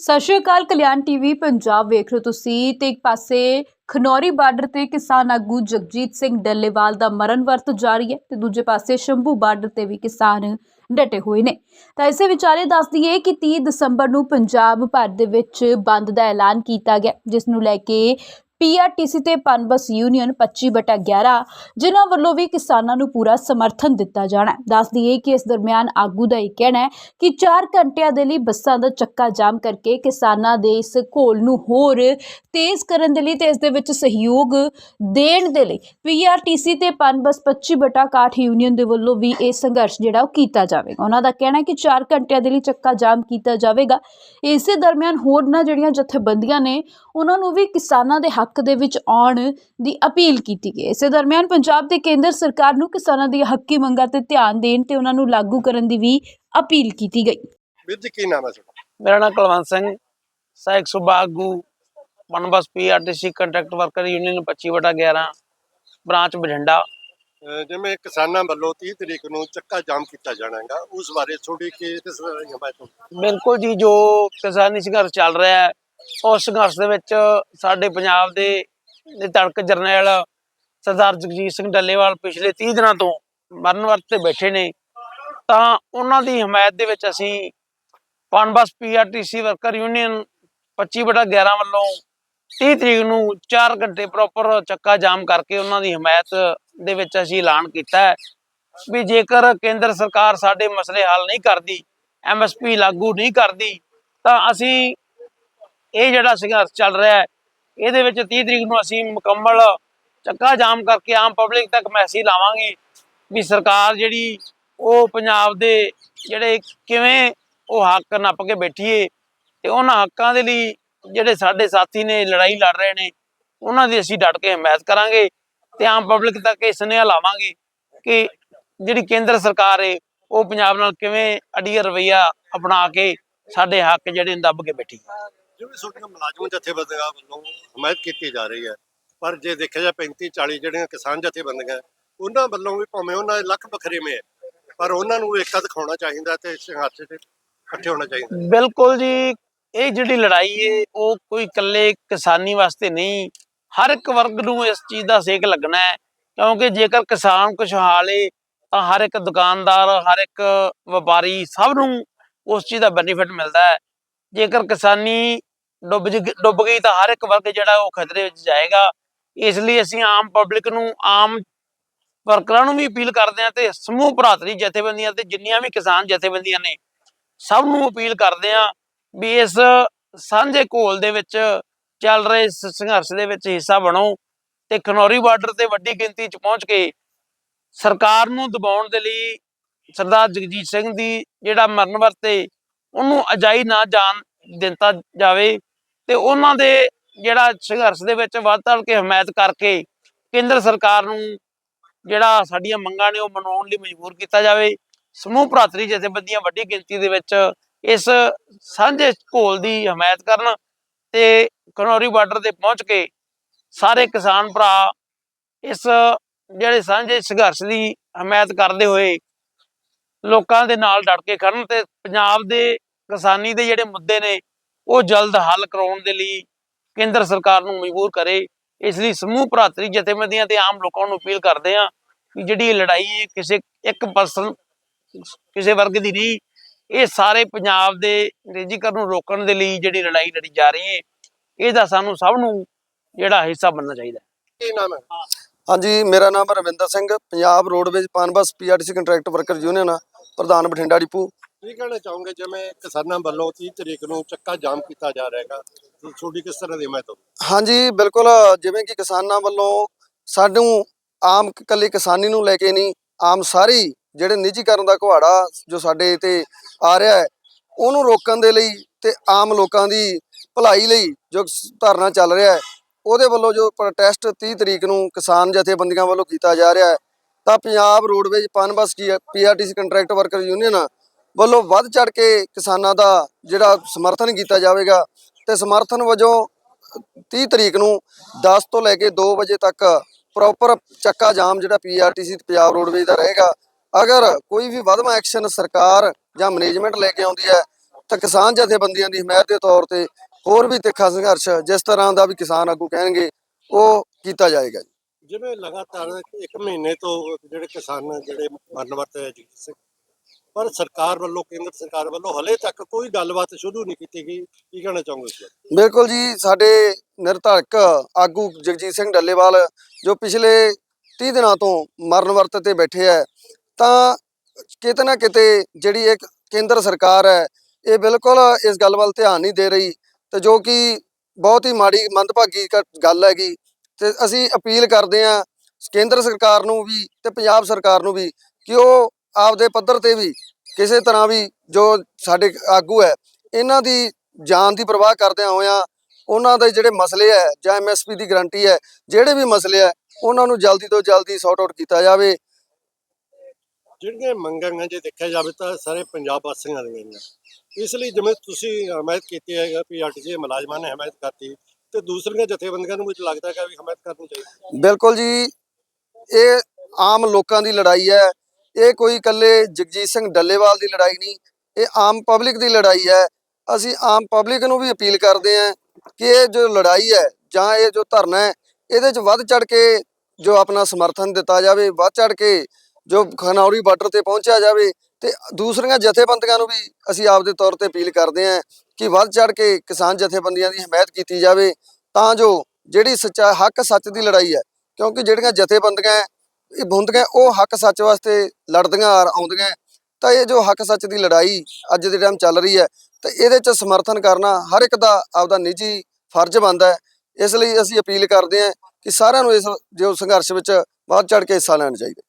ਸਤਿ ਸ਼੍ਰੀ ਅਕਾਲ, ਕਲਿਆਣ ਟੀਵੀ, ਪੰਜਾਬ ਵੇਖ ਰਹੇ ਹੋ ਤੁਸੀਂ ਤੇ ਇੱਕ ਪਾਸੇ ਖਨੌਰੀ ਬਾਰਡਰ ਤੇ ਕਿਸਾਨ ਆਗੂ ਜਗਜੀਤ ਸਿੰਘ ਡੱਲੇਵਾਲ ਦਾ ਮਰਨ ਵਰਤ ਜਾਰੀ ਹੈ ਤੇ ਦੂਜੇ ਪਾਸੇ ਸ਼ੰਭੂ ਬਾਰਡਰ ਤੇ ਵੀ ਕਿਸਾਨ ਡਟੇ ਹੋਏ ਨੇ। ਤਾਂ ਇਸੇ ਵਿਚਾਲੇ ਦੱਸ ਦਈਏ ਕਿ 30 ਦਸੰਬਰ ਨੂੰ ਪੰਜਾਬ ਭਰ ਦੇ ਵਿੱਚ ਬੰਦ ਦਾ ਐਲਾਨ ਕੀਤਾ ਗਿਆ, ਜਿਸ ਨੂੰ ਲੈ ਕੇ ਪੀਆਰਟੀਸੀ ਤੇ ਪਨਬਸ ਯੂਨੀਅਨ 25/11 ਜਿਨ੍ਹਾਂ ਵੱਲੋਂ ਵੀ ਕਿਸਾਨਾਂ ਨੂੰ ਪੂਰਾ ਸਮਰਥਨ ਦਿੱਤਾ ਜਾਣਾ ਹੈ। ਦੱਸ ਦਈਏ ਕਿ ਇਸ ਦਰਮਿਆਨ ਆਗੂ ਦਾ ਇਹ ਕਹਿਣਾ ਹੈ ਕਿ 4 ਘੰਟਿਆਂ ਦੇ ਲਈ ਬੱਸਾਂ ਦਾ ਚੱਕਾ ਜਾਮ ਕਰਕੇ ਕਿਸਾਨਾਂ ਦੇ ਇਸ ਘੋਲ ਨੂੰ ਹੋਰ ਤੇਜ਼ ਕਰਨ ਦੇ ਲਈ ਤੇ ਇਸ ਦੇ ਵਿੱਚ ਸਹਿਯੋਗ ਦੇਣ ਦੇ ਲਈ ਪੀਆਰਟੀਸੀ ਤੇ ਪਨਬਸ 25/61 ਯੂਨੀਅਨ ਦੇ ਵੱਲੋਂ ਵੀ ਇਹ ਸੰਘਰਸ਼ ਜਿਹੜਾ ਉਹ ਕੀਤਾ ਜਾਵੇਗਾ। ਉਹਨਾਂ ਦਾ ਕਹਿਣਾ ਹੈ ਕਿ 4 ਘੰਟਿਆਂ ਦੇ ਲਈ ਚੱਕਾ ਜਾਮ ਕੀਤਾ ਜਾਵੇਗਾ। ਇਸੇ ਦਰਮਿਆਨ ਹੋਰ ਨਾ ਜਿਹੜੀਆਂ ਜਥੇਬੰਦੀਆਂ ਨੇ, ਉਹਨਾਂ ਨੂੰ ਵੀ ਕਿਸਾਨਾਂ ਦੇ ਹੱਕ ਦੇ ਵਿੱਚ ਆਉਣ ਦੀ ਅਪੀਲ ਕੀਤੀ ਗਈ ਇਸੇ ਦਰਮਿਆਨ ਪੰਜਾਬ ਤੇ ਕੇਂਦਰ ਸਰਕਾਰ ਨੂੰ ਕਿਸਾਨਾਂ ਦੀਆਂ ਹੱਕੀ ਮੰਗਾਂ ਤੇ ਧਿਆਨ ਦੇਣ ਤੇ ਉਹਨਾਂ ਨੂੰ ਲਾਗੂ ਕਰਨ ਦੀ ਵੀ ਅਪੀਲ ਕੀਤੀ ਗਈ। ਵੀਰ ਜੀ ਕੀ ਨਾਮ ਹੈ ਤੁਹਾਡਾ? ਮੇਰਾ ਨਾਮ ਕੁਲਵੰਤ ਸਿੰਘ ਸਹਾਇਕ ਸੂਬਾ ਆਗੂ PUNBUS PRTC contract worker union 25 ਵਟਾ 11 ਬ੍ਰਾਂਚ ਬਠਿੰਡਾ। ਅਹ ਜਿਵੇਂ ਕਿਸਾਨਾਂ ਵੱਲੋਂ 30 ਤਰੀਕ ਨੂੰ ਚੱਕਾ ਜਾਮ ਕੀਤਾ ਜਾਣਾ ਹੈਗਾ ਉਸ ਬਾਰੇ ਥੋੜੀ ਕੀ ਕਿਸ ਤਰ੍ਹਾਂ ਦੀ ਹਮਾਇਤ? ਬਿਲਕੁਲ ਜੀ ਜੋ ਕਿਸਾਨੀ ਸੰਘਰਸ਼ ਚੱਲ ਰਿਹਾ ਹੈ ਉਸ ਸੰਘਰਸ਼ ਦੇ ਵਿੱਚ ਸਾਡੇ ਪੰਜਾਬ ਦੇ ਦੇ ਜਰਨੈਲ ਸਰਦਾਰ ਜਗਜੀਤ ਸਿੰਘ ਡੱਲੇਵਾਲ ਪਿਛਲੇ 30 ਦਿਨਾਂ ਤੋਂ ਮਰਨ ਵਰਤ ਤੇ ਬੈਠੇ ਨੇ। ਤਾਂ ਉਹਨਾਂ ਦੀ ਹਮਾਇਤ ਦੇ ਵਿੱਚ ਅਸੀਂ ਪਨਬਸ ਪੀਆਰਟੀਸੀ ਵਰਕਰ ਯੂਨੀਅਨ 25 ਬਟਾ 11 ਵੱਲੋਂ 30 ਤਰੀਕ ਨੂੰ 4 ਘੰਟੇ ਪ੍ਰੋਪਰ ਚੱਕਾ ਜਾਮ ਕਰਕੇ ਉਹਨਾਂ ਦੀ ਹਮਾਇਤ ਦੇ ਵਿੱਚ ਅਸੀਂ ਐਲਾਨ ਕੀਤਾ ਹੈ ਵੀ ਜੇਕਰ ਕੇਂਦਰ ਸਰਕਾਰ ਸਾਡੇ ਮਸਲੇ ਹੱਲ ਨਹੀਂ ਕਰਦੀ ਐਮਐਸਪੀ ਲਾਗੂ ਨਹੀਂ ਕਰਦੀ, ਤਾਂ ਅਸੀਂ ਇਹ ਜਿਹੜਾ ਸੰਘਰਸ਼ ਚੱਲ ਰਿਹਾ ਹੈ, ਇਹਦੇ ਵਿੱਚ 30 ਤਰੀਕ ਨੂੰ ਅਸੀਂ ਮੁਕੰਮਲ ਚੱਕਾ ਜਾਮ ਕਰਕੇ ਆਮ ਪਬਲਿਕ ਤੱਕ ਮੈਸੇਜ ਲਾਵਾਂਗੇ ਵੀ ਸਰਕਾਰ ਜਿਹੜੀ ਉਹ ਪੰਜਾਬ ਦੇ ਜਿਹੜੇ ਕਿਵੇਂ ਉਹ ਹੱਕ ਨੱਪ ਕੇ ਬੈਠੀਏ ਤੇ ਉਹਨਾਂ ਹੱਕਾਂ ਦੇ ਲਈ ਜਿਹੜੇ ਸਾਡੇ ਸਾਥੀ ਨੇ ਲੜਾਈ ਲੜ ਰਹੇ ਨੇ, ਉਹਨਾਂ ਦੀ ਅਸੀਂ ਡਟ ਕੇ ਹਮਾਇਤ ਕਰਾਂਗੇ ਤੇ ਆਮ ਪਬਲਿਕ ਤੱਕ ਇਹ ਸੁਨੇਹਾ ਲਾਵਾਂਗੇ ਕਿ ਜਿਹੜੀ ਕੇਂਦਰ ਸਰਕਾਰ ਹੈ, ਉਹ ਪੰਜਾਬ ਨਾਲ ਕਿਵੇਂ ਅੜੀਆ ਰਵਈਆ ਅਪਣਾ ਕੇ ਸਾਡੇ ਹੱਕ ਜਿਹੜੇ ਦੱਬ ਕੇ ਬੈਠੀ ਜਿਵੇਂ ਛੋਟੀਆਂ ਮੁਲਾਜ਼ਮ ਜਥੇਬੰਦੀਆਂ ਵੱਲੋਂ ਹਮਾਇਤ ਕੀਤੀ ਜਾ ਰਹੀ ਹੈ, ਪਰ ਜੇ ਦੇਖਿਆ ਜਾ 35 40 ਜਿਹੜੀਆਂ ਕਿਸਾਨ ਜਥੇਬੰਦੀਆਂ, ਉਹਨਾਂ ਵੱਲੋਂ ਵੀ ਭਾਵੇਂ ਉਹਨਾਂ ਦੇ ਲੱਖ ਬਖਰੇਵੇਂ ਹੈ ਪਰ ਉਹਨਾਂ ਨੂੰ ਏਕਤਾ ਦਿਖਾਉਣਾ ਚਾਹੀਦਾ ਤੇ ਸੰਘਰਸ਼ ਤੇ ਇਕੱਠੇ ਹੋਣਾ ਚਾਹੀਦਾ। ਬਿਲਕੁਲ ਜੀ, ਇਹ ਜਿਹੜੀ ਲੜਾਈ ਏ, ਉਹ ਕੋਈ ਇਕੱਲੇ ਕਿਸਾਨੀ ਵਾਸਤੇ ਨਹੀਂ, ਹਰ ਇੱਕ ਵਰਗ ਨੂੰ ਇਸ ਚੀਜ਼ ਦਾ ਸੇਕ ਲੱਗਣਾ ਹੈ, ਕਿਉਂਕਿ ਜੇਕਰ ਕਿਸਾਨ ਖੁਸ਼ਹਾਲ ਏ, ਤਾਂ ਹਰ ਇੱਕ ਦੁਕਾਨਦਾਰ, ਹਰ ਇੱਕ ਵਪਾਰੀ ਸਭ ਨੂੰ ਉਸ ਚੀਜ਼ ਦਾ ਬੈਨੀਫਿਟ ਮਿਲਦਾ ਹੈ। ਜੇਕਰ ਕਿਸਾਨੀ ਡੁੱਬ ਜ- ਡੁੱਬ ਗਈ ਤਾਂ ਹਰ ਇੱਕ ਵਰਗ ਜਿਹੜਾ ਉਹ ਖਤਰੇ ਵਿੱਚ ਜਾਏਗਾ। ਇਸ ਲਈ ਅਸੀਂ ਆਮ ਪਬਲਿਕ ਨੂੰ, ਆਮ ਵਰਕਰਾਂ ਨੂੰ ਵੀ ਅਪੀਲ ਕਰਦੇ ਹਾਂ ਤੇ ਸਮੂਹ ਭਰਾਤਰੀ ਜਥੇਬੰਦੀਆਂ ਤੇ ਜਿੰਨੀਆਂ ਵੀ ਕਿਸਾਨ ਜਥੇਬੰਦੀਆਂ ਨੇ, ਸਭ ਨੂੰ ਅਪੀਲ ਕਰਦੇ ਹਾਂ ਵੀ ਇਸ ਸਾਂਝੇ ਘੋਲ ਦੇ ਵਿੱਚ ਚੱਲ ਰਹੇ ਇਸ ਸੰਘਰਸ਼ ਦੇ ਵਿੱਚ ਹਿੱਸਾ ਬਣੋ ਤੇ ਖਨੌਰੀ ਬਾਰਡਰ ਤੇ ਵੱਡੀ ਗਿਣਤੀ 'ਚ ਪਹੁੰਚ ਕੇ ਸਰਕਾਰ ਨੂੰ ਦਬਾਉਣ ਦੇ ਲਈ ਸਰਦਾਰ ਜਗਜੀਤ ਸਿੰਘ ਦੀ ਜਿਹੜਾ ਮਰਨ ਵਰਤੇ ਉਹਨੂੰ ਅਜਾਈ ਨਾ ਜਾਣ ਦਿੱਤਾ ਜਾਵੇ। ਤੇ ਉਹਨਾਂ ਦੇ ਜਿਹੜਾ ਸੰਘਰਸ਼ ਦੇ ਵਿੱਚ ਵੱਧ ਚੜ੍ਹ ਕੇ ਹਮਾਇਤ ਕਰਕੇ ਕੇਂਦਰ ਸਰਕਾਰ ਨੂੰ ਜਿਹੜਾ ਸਾਡੀਆਂ ਮੰਗਾਂ ਨੇ ਉਹ ਮਨਾਉਣ ਲਈ ਮਜਬੂਰ ਕੀਤਾ ਜਾਵੇ। ਸਮੂਹ ਭਰਾਤਰੀ ਜਥੇਬੰਦੀਆਂ ਵੱਡੀ ਗਿਣਤੀ ਦੇ ਵਿੱਚ ਇਸ ਸਾਂਝੇ ਘੋਲ ਦੀ ਹਮਾਇਤ ਕਰਨ ਤੇ ਖਨੌਰੀ ਬਾਰਡਰ ਤੇ ਪਹੁੰਚ ਕੇ ਸਾਰੇ ਕਿਸਾਨ ਭਰਾ ਇਸ ਜਿਹੜੇ ਸਾਂਝੇ ਸੰਘਰਸ਼ ਦੀ ਹਮਾਇਤ ਕਰਦੇ ਹੋਏ ਲੋਕਾਂ ਦੇ ਨਾਲ ਡਟ ਕੇ ਖੜਨ ਤੇ ਪੰਜਾਬ ਦੇ ਕਿਸਾਨੀ ਦੇ ਜਿਹੜੇ ਮੁੱਦੇ ਨੇ ਉਹ ਜਲਦ ਹੱਲ ਕਰਾਉਣ ਦੇ ਲਈ ਕੇਂਦਰ ਸਰਕਾਰ ਨੂੰ ਮਜਬੂਰ ਕਰੇ। ਇਸ ਲਈ ਸਮੂਹ ਭਰਾਤਰੀ ਜਥੇਬੰਦੀਆਂ ਤੇ ਆਮ ਲੋਕਾਂ ਨੂੰ ਅਪੀਲ ਕਰਦੇ ਹਾਂ ਕਿ ਜਿਹੜੀ ਇਹ ਲੜਾਈ ਹੈ ਕਿਸੇ ਇੱਕ ਪਰਸਨ ਕਿਸੇ ਵਰਗ ਦੀ ਨਹੀਂ ਇਹ ਸਾਰੇ ਪੰਜਾਬ ਦੇ ਨਿੱਜੀਕਰਨ ਨੂੰ ਰੋਕਣ ਦੇ ਲਈ ਜਿਹੜੀ ਲੜਾਈ ਲੜੀ ਜਾ ਰਹੀ ਹੈ ਇਹਦਾ ਸਾਨੂੰ ਸਭ ਨੂੰ ਜਿਹੜਾ ਹਿੱਸਾ ਬਣਨਾ ਚਾਹੀਦਾ ਹੈ। ਕੀ ਨਾਮ ਹੈ? ਹਾਂਜੀ ਮੇਰਾ ਨਾਮ Ravinder Singh Punjab roadways PUNBUS PRTC contract worker union ਆ, ਪ੍ਰਧਾਨ ਬਠਿੰਡਾ ਡਿਪੂ। ਕੀ ਕਹਿਣਾ ਚਾਹੋਗੇ ਜਿਵੇਂ ਕਿਸਾਨਾਂ ਵੱਲੋਂ 30 ਤਰੀਕ ਨੂੰ ਚੱਕਾ ਜਾਮ ਕੀਤਾ ਜਾ ਰਿਹਾ ਹੈਗਾ ਤੁਹਾਡੀ ਕਿਸ ਤਰ੍ਹਾਂ ਦੀ ਹਮਾਇਤ ਹਾਂਜੀ, ਬਿਲਕੁਲ, ਜਿਵੇਂ ਕਿ ਕਿਸਾਨਾਂ ਵੱਲੋਂ ਸਾਨੂੰ ਆਮ ਇਕੱਲੀ ਕਿਸਾਨੀ ਨੂੰ ਲੈ ਕੇ ਨਹੀਂ, ਆਮ ਸਾਰੀ ਜਿਹੜੇ ਨਿੱਜੀਕਰਨ ਦਾ ਕੁਹਾੜਾ ਜੋ ਸਾਡੇ ਤੇ ਆ ਰਿਹਾ ਹੈ, ਉਹਨੂੰ ਰੋਕਣ ਦੇ ਲਈ ਤੇ ਆਮ ਲੋਕਾਂ ਦੀ ਭਲਾਈ ਲਈ ਜੋ ਧਰਨਾ ਚੱਲ ਰਿਹਾ ਹੈ, ਉਹਦੇ ਵੱਲੋਂ ਜੋ ਪ੍ਰੋਟੈਸਟ 30 ਤਰੀਕ ਨੂੰ ਕਿਸਾਨ ਜਥੇਬੰਦੀਆਂ ਵੱਲੋਂ ਕੀਤਾ ਜਾ ਰਿਹਾ ਹੈ, ਤਾਂ ਪੰਜਾਬ ਰੋਡਵੇਜ਼, ਪਨਬਸ, ਕੀ ਪੀਆਰਟੀਸੀ ਕੰਟਰੈਕਟ ਵਰਕਰ ਯੂਨੀਅਨ ਵੱਲੋਂ ਵੱਧ ਚੜ ਕੇ ਕਿਸਾਨਾਂ ਦਾ ਜਿਹੜਾ ਸਮਰਥਨ ਕੀਤਾ ਜਾਵੇਗਾ ਤੇ ਸਮਰਥਨ ਵਜੋਂ 30 ਤਰੀਕ ਨੂੰ 10 ਤੋਂ ਲੈ ਕੇ 2 ਵਜੇ ਤੱਕ ਪ੍ਰੋਪਰ ਚੱਕਾ ਜਾਮ ਜਿਹੜਾ ਪੀਆਰਟੀਸੀ ਪੰਜਾਬ ਰੋਡਵੇਜ਼ ਦਾ ਰਹੇਗਾ। ਅਗਰ ਕੋਈ ਵੀ ਵਧਵਾ ਐਕਸ਼ਨ ਸਰਕਾਰ ਜਾਂ ਮੈਨੇਜਮੈਂਟ ਲੈ ਕੇ ਆਉਂਦੀ ਹੈ, ਤਾਂ ਕਿਸਾਨ ਜਥੇਬੰਦੀਆਂ ਦੀ ਹਮਾਇਤ ਦੇ ਤੌਰ ਤੇ ਹੋਰ ਵੀ ਤਿੱਖਾ ਸੰਘਰਸ਼ ਜਿਸ ਤਰ੍ਹਾਂ ਦਾ ਵੀ ਕਿਸਾਨ ਆਗੂ ਕਹਿਣਗੇ, ਉਹ ਕੀਤਾ ਜਾਏਗਾ ਜਿਵੇਂ ਲਗਾਤਾਰ ਇੱਕ ਮਹੀਨੇ ਤੋਂ ਜਿਹੜੇ ਕਿਸਾਨ ਜਿਹੜੇ ਮਰਨ ਵਰਤੇ ਹੈ ਜੀ ਪਰ ਸਰਕਾਰ ਵੱਲੋਂ, ਕੇਂਦਰ ਸਰਕਾਰ ਵੱਲੋਂ ਹਲੇ ਤੱਕ ਕੋਈ ਗੱਲਬਾਤ ਸ਼ੁਰੂ ਨਹੀਂ ਕੀਤੀ ਗਈ। ਕੀ ਕਹਿਣਾ ਚਾਹੋਗੇ ਇਸ ਬਾਰੇ? ਬਿਲਕੁਲ ਜੀ, ਸਾਡੇ ਨਿਰਧਾਰਕ ਆਗੂ ਜਗਜੀਤ ਸਿੰਘ ਡੱਲੇਵਾਲ, ਜੋ ਪਿਛਲੇ 30 ਦਿਨਾਂ ਤੋਂ ਮਰਨ ਵਰਤ ਤੇ ਬੈਠੇ ਹੈ ਤਾਂ ਕਿਤੇ ਨਾ ਕਿਤੇ ਜਿਹੜੀ ਇੱਕ ਕੇਂਦਰ ਸਰਕਾਰ ਹੈ, ਇਹ ਬਿਲਕੁਲ ਇਸ ਗੱਲ ਵੱਲ ਧਿਆਨ ਨਹੀਂ ਦੇ ਰਹੀ ਤੇ ਜੋ ਕਿ ਬਹੁਤ ਹੀ ਮਾੜੀ, ਮੰਦਭਾਗੀ ਗੱਲ ਹੈਗੀ ਤੇ ਅਸੀਂ ਅਪੀਲ ਕਰਦੇ ਹਾਂ ਕੇਂਦਰ ਸਰਕਾਰ ਨੂੰ ਵੀ ਤੇ ਪੰਜਾਬ ਸਰਕਾਰ ਨੂੰ ਵੀ ਕਿ ਉਹ ਆਪਦੇ ਪੱਧਰ ਤੇ ਵੀ ਕਿਸੇ ਤਰ੍ਹਾਂ ਵੀ ਜੋ ਸਾਡੇ ਆਗੂ ਹੈ ਇਹਨਾਂ ਦੀ ਜਾਨ ਦੀ ਪਰਵਾਹ ਕਰਦਿਆਂ ਹੋਇਆਂ ਉਹਨਾਂ ਦੇ ਜਿਹੜੇ ਮਸਲੇ ਹੈ ਜਾਂ ਐਮਐਸਪੀ ਦੀ ਗਾਰੰਟੀ ਹੈ ਜਿਹੜੇ ਵੀ ਮਸਲੇ ਹੈ ਉਹਨਾਂ ਨੂੰ ਜਲਦੀ ਤੋਂ ਜਲਦੀ ਸੌਟ ਆਊਟ ਕੀਤਾ ਜਾਵੇ। ਜਿਹੜੀਆਂ ਮੰਗਾਂ ਜੇ ਦੇਖਿਆ ਜਾਵੇ ਤਾਂ ਸਾਰੇ ਪੰਜਾਬ ਵਾਸੀਆਂ ਦੀਆਂ ਨੇ। ਇਸ ਲਈ ਜਿਵੇਂ ਤੁਸੀਂ ਹਮਾਇਤ ਕੀਤੀ ਹੈ ਵੀ ਆਰਟੀਸੀ ਮੁਲਾਜ਼ਮਾਂ ਨੇ ਹਮਾਇਤ ਕਰਤੀ ਤੇ ਦੂਸਰੀਆਂ ਜਥੇਬੰਦੀਆਂ ਨੂੰ ਵੀ ਲੱਗਦਾ ਹੈ ਕਿ ਹਮਾਇਤ ਕਰਨੀ ਚਾਹੀਦੀ। ਬਿਲਕੁਲ ਜੀ ਇਹ ਆਮ ਲੋਕਾਂ ਦੀ ਲੜਾਈ ਹੈ ਇਹ ਕੋਈ ਇਕੱਲੇ ਜਗਜੀਤ ਸਿੰਘ ਡੱਲੇਵਾਲ ਦੀ ਲੜਾਈ ਨਹੀਂ ਇਹ ਆਮ ਪਬਲਿਕ ਦੀ ਲੜਾਈ ਹੈ। ਅਸੀਂ ਆਮ ਪਬਲਿਕ ਨੂੰ ਵੀ ਅਪੀਲ ਕਰਦੇ ਹਾਂ ਕਿ ਇਹ ਜੋ ਲੜਾਈ ਹੈ ਜਾਂ ਇਹ ਜੋ ਧਰਨਾ ਹੈ ਇਹਦੇ 'ਚ ਵੱਧ ਚੜ ਕੇ ਜੋ ਆਪਣਾ ਸਮਰਥਨ ਦਿੱਤਾ ਜਾਵੇ ਵੱਧ ਚੜ ਕੇ ਜੋ ਖਨੌਰੀ ਬਾਰਡਰ ਤੇ ਪਹੁੰਚਿਆ ਜਾਵੇ ਤੇ ਦੂਸਰੀਆਂ ਜਥੇਬੰਦੀਆਂ ਨੂੰ ਵੀ ਅਸੀਂ ਆਪਦੇ ਤੌਰ ਤੇ ਅਪੀਲ ਕਰਦੇ ਹਾਂ ਕਿ ਵੱਧ ਚੜ ਕੇ ਕਿਸਾਨ ਜਥੇਬੰਦੀਆਂ ਦੀ ਹਮਾਇਤ ਕੀਤੀ ਜਾਵੇ ਤਾਂ ਜੋ ਜਿਹੜੀ ਸੱਚਾ ਹੱਕ ਸੱਚ ਦੀ ਲੜਾਈ ਹੈ ਕਿਉਂਕਿ ਜਿਹੜੀਆਂ ਜਥੇਬੰਦੀਆਂ ਹੈ, ਇਹ ਹੁੰਦੀਆਂ ਉਹ ਹੱਕ ਸੱਚ ਵਾਸਤੇ ਲੜਦੀਆਂ ਆ- ਆਉਂਦੀਆਂ ਹੈ। ਤਾਂ ਇਹ ਜੋ ਹੱਕ ਸੱਚ ਦੀ ਲੜਾਈ ਅੱਜ ਦੇ ਟਾਈਮ ਚੱਲ ਰਹੀ ਹੈ, ਤਾਂ ਇਹਦੇ 'ਚ ਸਮਰਥਨ ਕਰਨਾ ਹਰ ਇੱਕ ਦਾ ਆਪਦਾ ਨਿੱਜੀ ਫਰਜ਼ ਬਣਦਾ ਹੈ ਇਸ ਲਈ ਅਸੀਂ ਅਪੀਲ ਕਰਦੇ ਹਾਂ ਕਿ ਸਾਰਿਆਂ ਨੂੰ ਇਸ ਜੋ ਸੰਘਰਸ਼ ਵਿੱਚ ਵੱਧ ਚੜ ਕੇ ਹਿੱਸਾ ਲੈਣਾ ਚਾਹੀਦਾ